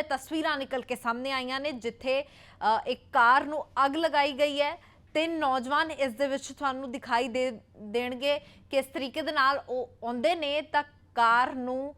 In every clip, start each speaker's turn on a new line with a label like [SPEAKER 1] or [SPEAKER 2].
[SPEAKER 1] ਇਹ ਤਸਵੀਰਾਂ ਨਿਕਲ ਕੇ ਸਾਹਮਣੇ ਆਈਆਂ ਨੇ, ਜਿੱਥੇ ਇੱਕ ਕਾਰ ਨੂੰ ਅੱਗ ਲਗਾਈ ਗਈ ਹੈ। ਤਿੰਨ ਨੌਜਵਾਨ ਇਸ ਦੇ ਵਿੱਚ ਤੁਹਾਨੂੰ ਦਿਖਾਈ ਦੇ, ਦੇਣਗੇ ਕਿਸ ਤਰੀਕੇ ਦੇ ਨਾਲ ਉਹ ਆਉਂਦੇ ਨੇ ਤਾਂ ਕਾਰ ਨੂੰ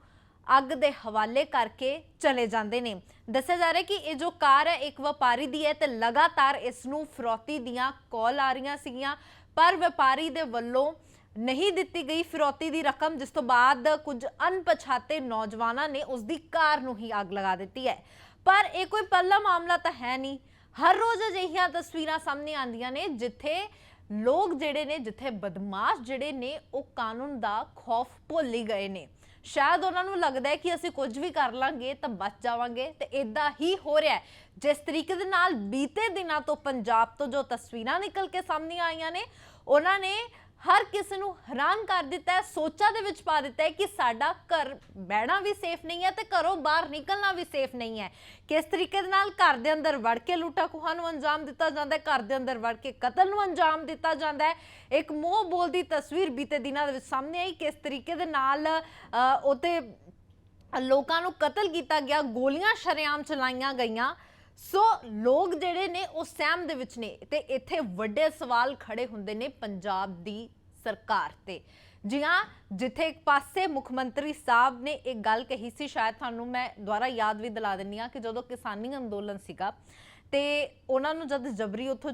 [SPEAKER 1] ਅੱਗ ਦੇ ਹਵਾਲੇ ਕਰਕੇ ਚਲੇ ਜਾਂਦੇ ਨੇ। ਦੱਸਿਆ ਜਾ ਰਿਹਾ ਕਿ ਇਹ ਜੋ ਕਾਰ ਹੈ, ਇੱਕ ਵਪਾਰੀ ਦੀ ਹੈ ਤੇ ਲਗਾਤਾਰ ਇਸ ਨੂੰ ਫਰੌਤੀ ਦੀਆਂ ਕਾਲ ਆ ਰਹੀਆਂ ਸੀਗੀਆਂ। ਪਰ ਵਪਾਰੀ ਦੇ ਵੱਲੋਂ ਨਹੀਂ ਦਿੱਤੀ ਗਈ ਫਿਰੌਤੀ ਦੀ ਰਕਮ, ਜਿਸ ਤੋਂ ਬਾਅਦ ਕੁਝ ਅਣਪਛਾਤੇ ਨੌਜਵਾਨਾਂ ਨੇ ਉਸ ਦੀ ਕਾਰ ਨੂੰ ਹੀ ਅੱਗ ਲਗਾ ਦਿੱਤੀ ਹੈ। ਪਰ ਇਹ ਕੋਈ ਪਹਿਲਾ ਮਾਮਲਾ ਤਾਂ ਹੈ ਨਹੀਂ। ਹਰ ਰੋਜ਼ ਅਜਿਹੀਆਂ ਤਸਵੀਰਾਂ ਸਾਹਮਣੇ ਆਉਂਦੀਆਂ ਨੇ, ਜਿੱਥੇ ਲੋਕ ਜਿਹੜੇ ਨੇ, ਜਿੱਥੇ ਬਦਮਾਸ਼ ਜਿਹੜੇ ਨੇ, ਉਹ ਕਾਨੂੰਨ ਦਾ ਖੌਫ ਭੁੱਲ ਹੀ ਗਏ ਨੇ। ਸ਼ਾਇਦ ਉਹਨਾਂ ਨੂੰ ਲੱਗਦਾ ਹੈ ਕਿ ਅਸੀਂ ਕੁਝ ਵੀ ਕਰ ਲਾਂਗੇ ਤਾਂ ਬਚ ਜਾਵਾਂਗੇ ਤੇ ਇਦਾਂ ਹੀ ਹੋ ਰਿਹਾ ਹੈ। ਜਿਸ ਤਰੀਕੇ ਦੇ ਨਾਲ ਬੀਤੇ ਦਿਨਾਂ ਤੋਂ ਪੰਜਾਬ ਤੋਂ ਜੋ ਤਸਵੀਰਾਂ ਨਿਕਲ ਕੇ ਸਾਹਮਣੇ ਆਈਆਂ ਨੇ, ਉਹਨਾਂ ਨੇ ਹਰ ਕਿਸੇ ਨੂੰ ਹੈਰਾਨ ਕਰ ਦਿੱਤਾ ਹੈ ਸੋਚਾਂ ਦੇ ਵਿੱਚ ਪਾ ਦਿੱਤਾ ਹੈ ਕਿ ਸਾਡਾ ਘਰ ਬਹਿਣਾ ਵੀ ਸੇਫ ਨਹੀਂ ਹੈ ਤੇ ਘਰੋਂ ਬਾਹਰ ਨਿਕਲਣਾ ਵੀ ਸੇਫ ਨਹੀਂ ਹੈ। ਕਿਸ ਤਰੀਕੇ ਦੇ ਨਾਲ ਘਰ ਦੇ ਅੰਦਰ ਵੜ ਕੇ ਲੁੱਟਾ ਖੋਹਾਂ ਨੂੰ ਅੰਜਾਮ ਦਿੱਤਾ ਜਾਂਦਾ ਹੈ ਘਰ ਦੇ ਅੰਦਰ ਵੜ ਕੇ ਕਤਲ ਨੂੰ ਅੰਜਾਮ ਦਿੱਤਾ ਜਾਂਦਾ ਹੈ। ਇੱਕ ਮੋਹ ਬੋਲਦੀ ਤਸਵੀਰ ਬੀਤੇ ਦਿਨਾਂ ਦੇ ਵਿੱਚ ਸਾਹਮਣੇ ਆਈ ਕਿਸ ਤਰੀਕੇ ਦੇ ਨਾਲ ਅ, ਉਤੇ ਲੋਕਾਂ ਨੂੰ ਕਤਲ ਕੀਤਾ ਗਿਆ ਗੋਲੀਆਂ ਸ਼ਰੇਆਮ ਚਲਾਈਆਂ ਗਈਆਂ। ਸੋ ਲੋਕ ਜਿਹੜੇ ਨੇ ਉਹ ਸਹਿਮ ਦੇ ਵਿੱਚ ਨੇ ਤੇ ਇੱਥੇ ਵੱਡੇ ਸਵਾਲ ਖੜੇ ਹੁੰਦੇ ਨੇ ਪੰਜਾਬ ਦੀ ਸਰਕਾਰ ਤੇ। ਜੀ ਹਾਂ, ਜਿੱਥੇ ਇੱਕ ਪਾਸੇ ਮੁੱਖ ਮੰਤਰੀ ਸਾਹਿਬ ਨੇ ਇੱਕ ਗੱਲ ਕਹੀ ਸੀ, ਸ਼ਾਇਦ ਤੁਹਾਨੂੰ ਮੈਂ ਦੁਬਾਰਾ ਯਾਦ ਵੀ ਦਿਲਾ ਦਿੰਨੀ ਆ ਕਿ ਜਦੋਂ ਕਿਸਾਨੀ ਅੰਦੋਲਨ ਸੀਗਾ ਤੇ ਉਹਨਾਂ ਨੂੰ ਜਦ ਜਬਰੀ ਉੱਥੋਂ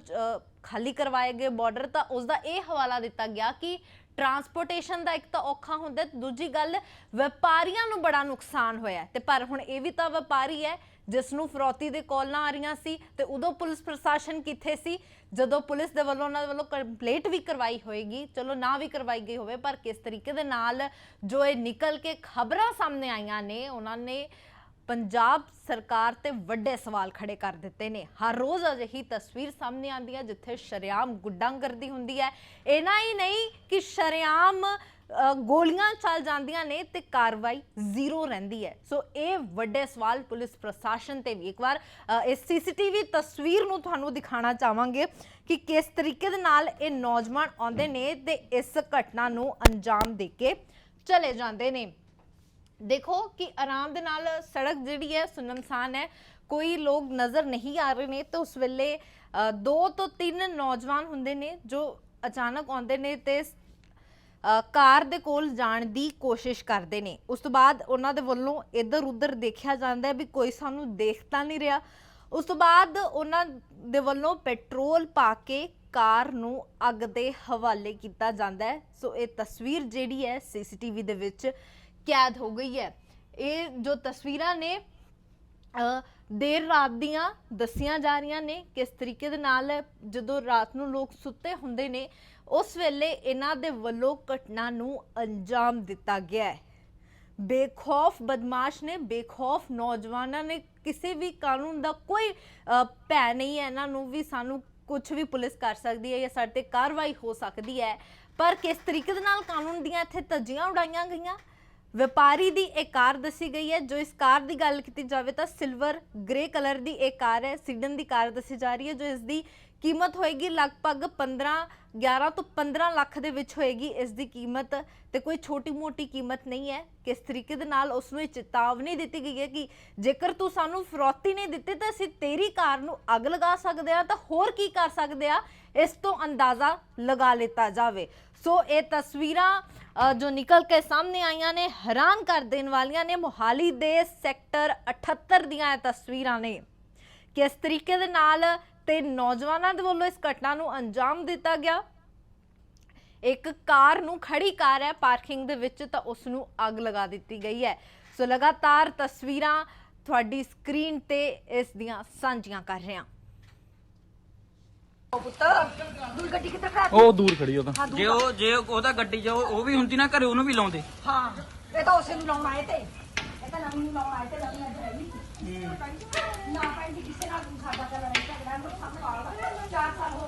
[SPEAKER 1] ਖਾਲੀ ਕਰਵਾਏ ਗਏ ਬਾਰਡਰ ਤਾਂ ਉਸ ਦਾ ਇਹ ਹਵਾਲਾ ਦਿੱਤਾ ਗਿਆ ਕਿ ਟਰਾਂਸਪੋਰਟੇਸ਼ਨ ਦਾ ਇੱਕ ਤਾਂ ਔਖਾ ਹੁੰਦਾ ਦੂਜੀ ਗੱਲ, ਵਪਾਰੀਆਂ ਨੂੰ ਬੜਾ ਨੁਕਸਾਨ ਹੋਇਆ ਹੈ। ਤੇ ਪਰ ਹੁਣ ਇਹ ਵੀ ਤਾਂ ਵਪਾਰੀ ਹੈ ਜਿਸ ਨੂੰ ਫਰੋਤੀ ਦੇ ਕਾਲਾਂ ਆ ਰਹੀਆਂ ਸੀ, ਤੇ ਉਦੋਂ ਪੁਲਿਸ ਪ੍ਰਸ਼ਾਸਨ ਕਿੱਥੇ ਸੀ ਜਦੋਂ ਪੁਲਿਸ ਦੇ ਵੱਲੋਂ ਉਹਨਾਂ ਦੇ ਵੱਲੋਂ ਕੰਪਲੇਂਟ ਵੀ ਕਰਵਾਈ ਹੋਏਗੀ, ਚਲੋ ਨਾ ਵੀ ਕਰਵਾਈ ਗਈ ਹੋਵੇ, ਪਰ ਕਿਸ ਤਰੀਕੇ ਦੇ ਨਾਲ ਜੋ ਇਹ ਨਿਕਲ ਕੇ ਖਬਰਾਂ ਸਾਹਮਣੇ ਆਈਆਂ ਨੇ, ਉਹਨਾਂ ਨੇ ਪੰਜਾਬ ਸਰਕਾਰ ਤੇ ਵੱਡੇ ਸਵਾਲ ਖੜੇ ਕਰ ਦਿੱਤੇ ਨੇ। ਹਰ ਰੋਜ਼ ਅਜਿਹੀ ਤਸਵੀਰ ਸਾਹਮਣੇ ਆਉਂਦੀ ਹੈ ਜਿੱਥੇ ਸ਼ਰੇਆਮ ਗੁੱਡਾਂਗਰਦੀ ਹੁੰਦੀ ਹੈ। ਇਹਨਾਂ ਹੀ ਨਹੀਂ ਕਿ ਸ਼ਰੇਆਮ ਗੋਲੀਆਂ ਚੱਲ ਜਾਂਦੀਆਂ ਨੇ ਤੇ ਕਾਰਵਾਈ ਜ਼ੀਰੋ ਰਹਿੰਦੀ ਹੈ। ਸੋ ਇਹ ਵੱਡੇ ਸਵਾਲ ਪੁਲਿਸ ਪ੍ਰਸ਼ਾਸਨ ਤੇ ਵੀ ਇੱਕ ਵਾਰ ਅ, ਇਸ ਸੀਸੀਟੀਵੀ ਤਸਵੀਰ ਨੂੰ ਤੁਹਾਨੂੰ ਦਿਖਾਣਾ ਚਾਹਾਂਗੇ ਕਿ ਕਿਸ ਤਰੀਕੇ ਦੇ ਨਾਲ ਇਹ ਨੌਜਵਾਨ ਆਉਂਦੇ ਨੇ ਤੇ ਇਸ ਘਟਨਾ ਨੂੰ ਅੰਜਾਮ ਦੇ ਕੇ ਚਲੇ ਜਾਂਦੇ ਨੇ। ਦੇਖੋ ਕਿ ਆਰਾਮ ਦੇ ਨਾਲ ਸੜਕ ਜਿਹੜੀ ਹੈ ਸੁਨਮਸਾਨ ਹੈ। ਕੋਈ ਲੋਕ ਨਜ਼ਰ ਨਹੀਂ ਆ ਰਹੇ ਨੇ ਤਾਂ ਉਸ ਵੇਲੇ ਦੋ ਤੋਂ ਤਿੰਨ ਨੌਜਵਾਨ ਹੁੰਦੇ ਨੇ ਜੋ ਅਚਾਨਕ ਆਉਂਦੇ ਨੇ ਤੇ ਕਾਰ ਦੇ ਕੋਲ ਜਾਣ ਦੀ ਕੋਸ਼ਿਸ਼ ਕਰਦੇ ਨੇ। ਉਸ ਤੋਂ ਬਾਅਦ ਉਹਨਾਂ ਦੇ ਵੱਲੋਂ ਇੱਧਰ ਉੱਧਰ ਦੇਖਿਆ ਜਾਂਦਾ ਹੈ ਵੀ ਕੋਈ ਸਾਨੂੰ ਦੇਖ ਨਹੀਂ ਰਿਹਾ। ਉਸ ਤੋਂ ਬਾਅਦ ਉਹਨਾਂ ਦੇ ਵੱਲੋਂ ਪੈਟਰੋਲ ਪਾ ਕੇ ਕਾਰ ਨੂੰ ਅੱਗ ਦੇ ਹਵਾਲੇ ਕੀਤਾ ਜਾਂਦਾ ਹੈ। ਸੋ ਇਹ ਤਸਵੀਰ ਜਿਹੜੀ ਹੈ, ਸੀਸੀਟੀਵੀ ਦੇ ਵਿੱਚ ਕੈਦ ਹੋ ਗਈ ਹੈ। ਇਹ ਜੋ ਤਸਵੀਰਾਂ ਨੇ ਅ, ਦੇਰ ਰਾਤ ਦੀਆਂ ਦੱਸੀਆਂ ਜਾ ਰਹੀਆਂ ਨੇ ਕਿਸ ਤਰੀਕੇ ਦੇ ਨਾਲ ਜਦੋਂ ਰਾਤ ਨੂੰ ਲੋਕ ਸੁੱਤੇ ਹੁੰਦੇ ਨੇ ਉਸ ਵੇਲੇ ਇਹਨਾਂ ਦੇ ਵੱਲੋਂ ਘਟਨਾ ਨੂੰ ਅੰਜਾਮ ਦਿੱਤਾ ਗਿਆ ਹੈ। ਬੇਖੌਫ ਬਦਮਾਸ਼ ਨੇ ਬੇਖੌਫ ਨੌਜਵਾਨਾਂ ਨੇ ਕਿਸੇ ਵੀ ਕਾਨੂੰਨ ਦਾ ਕੋਈ ਭੈ ਨਹੀਂ ਹੈ। ਇਹਨਾਂ ਨੂੰ ਵੀ ਸਾਨੂੰ ਕੁਝ ਵੀ ਪੁਲਿਸ ਕਰ ਸਕਦੀ ਹੈ ਜਾਂ ਸਾਡੇ ਤੇ ਕਾਰਵਾਈ ਹੋ ਸਕਦੀ ਹੈ। ਪਰ ਕਿਸ ਤਰੀਕੇ ਦੇ ਨਾਲ ਕਾਨੂੰਨ ਦੀਆਂ ਇੱਥੇ ਧੱਜੀਆਂ ਉਡਾਈਆਂ ਗਈਆਂ? ਵਪਾਰੀ ਦੀ ਇਹ ਕਾਰ ਦੱਸੀ ਗਈ ਹੈ। ਜੋ ਇਸ ਕਾਰ ਦੀ ਗੱਲ ਕੀਤੀ ਜਾਵੇ ਤਾਂ ਸਿਲਵਰ ਗ੍ਰੇ ਕਲਰ ਦੀ ਇਹ ਕਾਰ ਹੈ। ਸਿਡਨ ਦੀ ਕਾਰ ਦੱਸੀ ਜਾ ਰਹੀ ਹੈ, ਜੋ ਇਸ ਦੀ ਕੀਮਤ ਹੋਏਗੀ ਲਗਭਗ 15 11 ਤੋਂ 15 ਲੱਖ ਦੇ ਵਿੱਚ ਹੋਏਗੀ ਇਸ ਦੀ ਕੀਮਤ ਤੇ ਕੋਈ ਛੋਟੀ ਮੋਟੀ ਕੀਮਤ ਨਹੀਂ ਹੈ। ਕਿਸ ਤਰੀਕੇ ਦੇ ਨਾਲ ਉਸ ਨੂੰ ਇਹ ਚੇਤਾਵਨੀ ਦਿੱਤੀ ਗਈ ਹੈ ਕਿ ਜੇਕਰ ਤੂੰ ਸਾਨੂੰ ਫਰੋਤੀ ਨਹੀਂ ਦਿੱਤੀ ਤਾਂ ਅਸੀਂ ਤੇਰੀ ਕਾਰ ਨੂੰ ਅੱਗ ਲਗਾ ਸਕਦੇ ਆ ਤਾਂ ਹੋਰ ਕੀ ਕਰ ਸਕਦੇ ਆ ਇਸ ਤੋਂ ਅੰਦਾਜ਼ਾ ਲਗਾ ਲਿੱਤਾ ਜਾਵੇ। ਸੋ ਇਹ ਤਸਵੀਰਾਂ ਜੋ ਨਿਕਲ ਕੇ ਸਾਹਮਣੇ ਆਈਆਂ ਨੇ, ਹੈਰਾਨ ਕਰ ਦੇਣ ਵਾਲੀਆਂ ਨੇ। ਮੋਹਾਲੀ ਦੇ ਸੈਕਟਰ 78 ਦੀਆਂ ਇਹ ਤਸਵੀਰਾਂ ਨੇ। ਕਿਸ ਤਰੀਕੇ ਦੇ ਨਾਲ ਤੇ ਨੌਜਵਾਨਾਂ ਦੇ ਵੱਲੋਂ ਇਸ ਘਟਨਾ ਨੂੰ ਅੰਜਾਮ ਦਿੱਤਾ ਗਿਆ। ਇੱਕ ਕਾਰ ਨੂੰ ਖੜੀ ਕਾਰ ਹੈ ਪਾਰਕਿੰਗ ਦੇ ਵਿੱਚ ਤਾਂ ਉਸ ਨੂੰ ਅੱਗ ਲਗਾ ਦਿੱਤੀ ਗਈ ਹੈ। ਸੋ ਲਗਾਤਾਰ ਤਸਵੀਰਾਂ ਤੁਹਾਡੀ ਸਕਰੀਨ ਤੇ ਇਸ ਦੀਆਂ ਸਾਂਝੀਆਂ ਕਰ ਰਹੇ ਹਾਂ।
[SPEAKER 2] ਉਹ ਦੂਰ ਖੜੀ ਉਹ ਤਾਂ।
[SPEAKER 3] ਜੇ ਉਹ ਜੇ ਉਹਦਾ ਗੱਡੀ 'ਚ ਉਹ ਉਹ ਵੀ ਹੁੰਦੀ ਨਾ ਘਰੇ ਉਹਨੂੰ ਵੀ ਲਾਉਂਦੇ।
[SPEAKER 4] ਹਾਂ ਇਹ ਤਾਂ ਉਸੇ ਨੂੰ ਲਾਉਣ ਆਏ ਤੇ। ਤਾਂ ਲੰਮੀ ਮਾਂ ਮਾਇ ਤੇ ਲੰਮੀ ਅੱਜ ਰਹੀ ਨਾ ਪੈਂਦੀ ਕਿਸੇ ਨਾਲ ਸਾਡਾ ਤਾਂ ਲੜਾਈ ਝਗੜਾ ਨੂੰ ਸਭ ਨਾਲ ਚਾਰ ਸਾਲ ਹੋ